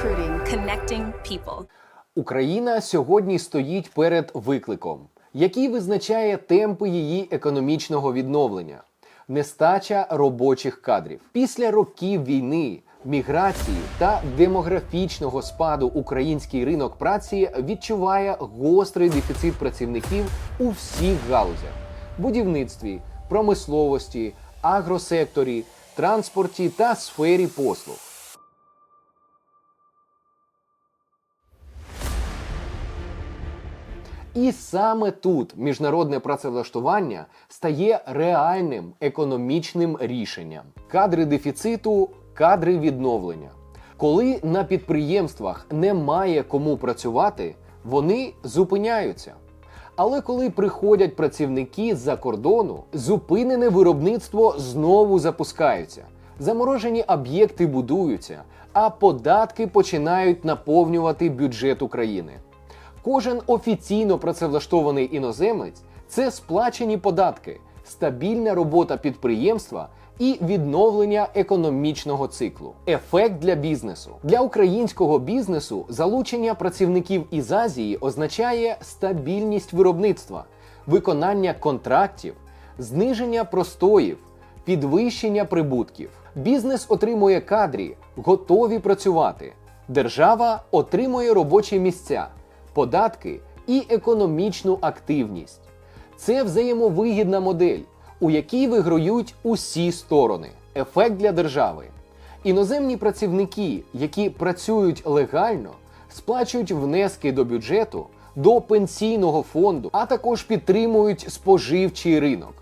Recruiting, connecting people. Україна сьогодні стоїть перед викликом, який визначає темпи її економічного відновлення, нестача робочих кадрів. Після років війни, міграції та демографічного спаду український ринок праці відчуває гострий дефіцит працівників у всіх галузях: будівництві, промисловості, агросекторі, транспорті та сфері послуг. І саме тут міжнародне працевлаштування стає реальним економічним рішенням. Кадри дефіциту, кадри відновлення. Коли на підприємствах немає кому працювати, вони зупиняються. Але коли приходять працівники з-за кордону, зупинене виробництво знову запускаються. Заморожені об'єкти будуються, а податки починають наповнювати бюджет України. Кожен офіційно працевлаштований іноземець це сплачені податки, стабільна робота підприємства і відновлення економічного циклу. Ефект для бізнесу для українського бізнесу залучення працівників із Азії означає стабільність виробництва, виконання контрактів, зниження простоїв, підвищення прибутків. Бізнес отримує кадрі, готові працювати. Держава отримує робочі місця податки і економічну активність. Це взаємовигідна модель, у якій виграють усі сторони. Ефект для держави. Іноземні працівники, які працюють легально, сплачують внески до бюджету, до пенсійного фонду, а також підтримують споживчий ринок.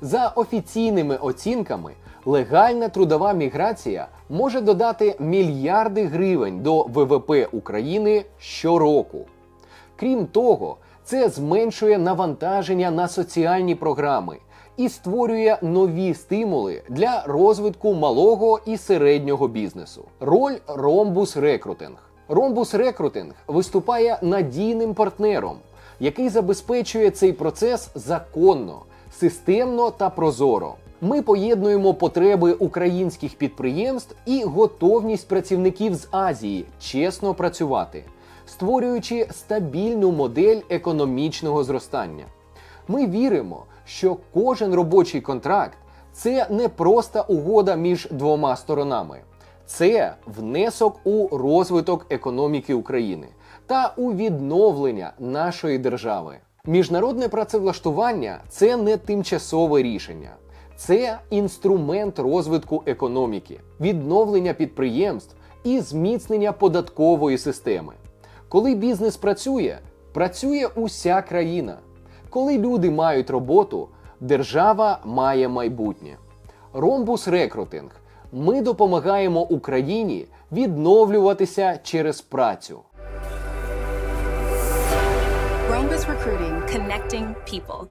За офіційними оцінками, легальна трудова міграція може додати мільярди гривень до ВВП України щороку. Крім того, це зменшує навантаження на соціальні програми і створює нові стимули для розвитку малого і середнього бізнесу. Роль Ромбус Рекрутинг. Ромбус Рекрутинг виступає надійним партнером, який забезпечує цей процес законно, системно та прозоро. Ми поєднуємо потреби українських підприємств і готовність працівників з Азії чесно працювати створюючи стабільну модель економічного зростання. Ми віримо, що кожен робочий контракт це не просто угода між двома сторонами, це внесок у розвиток економіки України та у відновлення нашої держави. Міжнародне працевлаштування це не тимчасове рішення. Це інструмент розвитку економіки, відновлення підприємств і зміцнення податкової системи. Коли бізнес працює, працює уся країна. Коли люди мають роботу, держава має майбутнє. Ромбус Рекрутинг. Ми допомагаємо Україні відновлюватися через працю. Ромбус Recruiting, connecting people.